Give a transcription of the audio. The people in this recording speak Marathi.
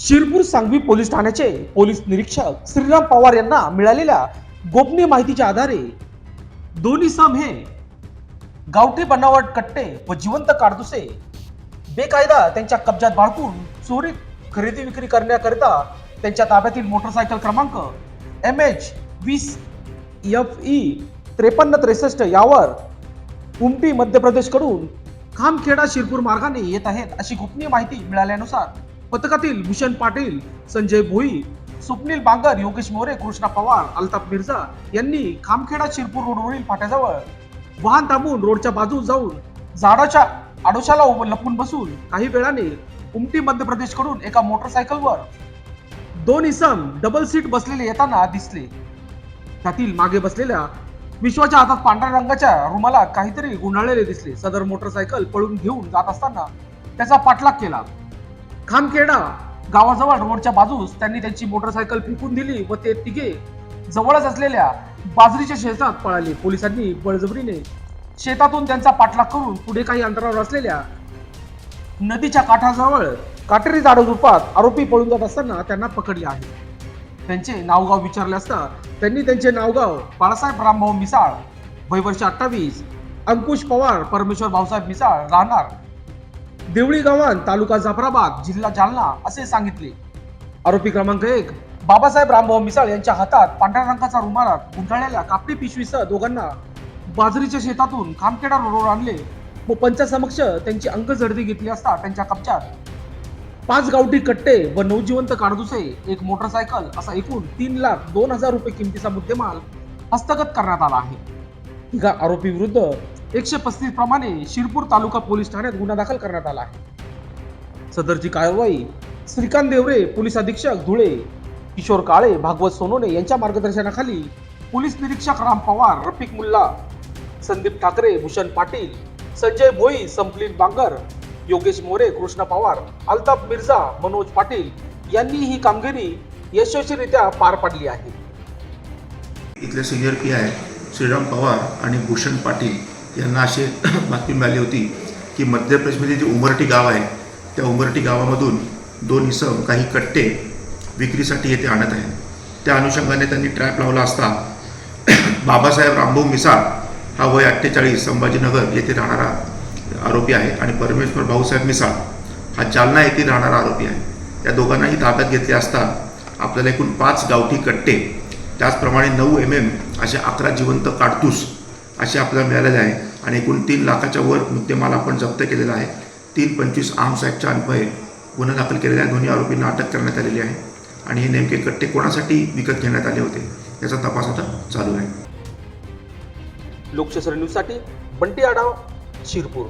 शिरपूर सांगवी पोलीस ठाण्याचे पोलीस निरीक्षक श्रीराम पवार यांना मिळालेल्या गोपनीय माहितीच्या आधारे दोन्ही साम हे गावठी बनावट कट्टे व जिवंत काडदुसे बेकायदा त्यांच्या कब्जात बाळगून चोरी खरेदी विक्री करण्याकरिता त्यांच्या ताब्यातील मोटरसायकल क्रमांक एम एच वीस एफ ई त्रेपन्न त्रेसष्ट यावर उमटी मध्य प्रदेशकडून खामखेडा शिरपूर मार्गाने येत आहेत अशी गोपनीय माहिती मिळाल्यानुसार पथकातील भूषण पाटील संजय भोई स्वप्नील बांगर योगेश मोरे कृष्णा पवार अल्ताफ मिर्झा यांनी खामखेडा शिरपूर रोडवरील फाट्याजवळ वाहन थांबून रोडच्या बाजूस जाऊन झाडाच्या आडोशाला उभं लपून बसून काही वेळाने उमटी मध्य प्रदेशकडून एका मोटरसायकलवर दोन इसम डबल सीट बसलेले येताना दिसले. त्यातील मागे बसलेल्या विश्वाच्या हातात पांढऱ्या रंगाच्या रुमाला काहीतरी गुंडाळलेले दिसले. सदर मोटरसायकल पळून घेऊन जात असताना त्याचा पाठलाग केला. खामखेडा गावाजवळ रोडच्या बाजूस त्यांनी त्यांची मोटरसायकल फेकून दिली व ते तिघे जवळच असलेल्या बाजरीच्या शेतात पळाले. पोलिसांनी बळजबरीने शेतातून त्यांचा पाठलाग करून पुढे काही अंतरावर असलेल्या नदीच्या काठाजवळ काटेरी झाडं रूपात आरोपी पळून जात असताना त्यांना पकडले आहे. त्यांचे नावगाव विचारले असता त्यांनी त्यांचे नावगाव बाळासाहेब रामभाऊ मिसाळ वय वर्ष अठ्ठावीस अंकुश पवार परमेश्वर भाऊसाहेब मिसाळ राहणार देवळी गावान तालुका जाफराबाद जिल्हा जालना असे सांगितले. आरोपी क्रमांक एक बाबासाहेब रामभाऊ मिसाळ यांच्या हातात पांढऱ्या रंगाचा रुमालात गुंडाळलेल्या कापडी पिशवीसह दोघांना बाजरीच्या शेतातून खामखेडा रोडवर आणले व पंचासमक्ष त्यांची अंग झडती घेतली असता त्यांच्या कब्जात पाच गावठी कट्टे व नवजिवंत काडदुसे एक मोटरसायकल असा एकूण तीन लाख दोन हजार रुपये किमतीचा मुद्देमाल हस्तगत करण्यात आला आहे. तिघा आरोपी विरुद्ध एकशे पस्तीस प्रमाणे शिरपूर तालुका पोलीस ठाण्यात गुन्हा दाखल करण्यात आला आहे. सदरची कारवाई श्रीकांत देवरे पोलीस अधीक्षक धुळे किशोर काळे भागवत सोनोने यांच्या मार्गदर्शनाखाली पोलीस निरीक्षक राम पवार रफिक मुल्ला संदीप ठाकरे भूषण पाटील संजय भोई संपलीन बांगर योगेश मोरे कृष्ण पवार अल्ताफ मिर्झा मनोज पाटील यांनी ही कामगिरी यशस्वीरित्या पार पाडली आहे. इथले senior P I Shriram Pawar आणि भूषण पाटील यांना अशी बातमी मिळाली होती की मध्य प्रदेशमध्ये जे उमरटी गाव आहे त्या उमरटी गावामधून दोन इसम काही कट्टे विक्रीसाठी येथे आणत आहेत. त्या अनुषंगाने त्यांनी ट्रॅप लावला असता बाबासाहेब रामभाऊ मिसाळ हा वय अठ्ठेचाळीस संभाजीनगर येथे राहणारा आरोपी आहे आणि परमेश्वर भाऊसाहेब मिसाळ हा जालना येथे राहणारा आरोपी आहे. या दोघांनाही ताब्यात घेतले असता आपल्याला एकूण पाच गावठी कट्टे त्याचप्रमाणे नऊ एम एम असे अकरा जिवंत काडतूस असे आपल्याला मिळालेले आहे. आणि एकूण तीन लाखाच्या वर मुद्देमाल आपण जप्त केलेला आहे. तीन पंचवीस आर्म्स ॲक्टच्या अन्वये गुन्हा दाखल केलेला आहे दोन्ही आरोपींना अटक करण्यात आलेली आहे. आणि हे नेमके कट्टे कोणासाठी विकत घेण्यात आले होते याचा तपास आता चालू आहे. लोकशाही न्यूजसाठी बंटी आढाव शिरपूर.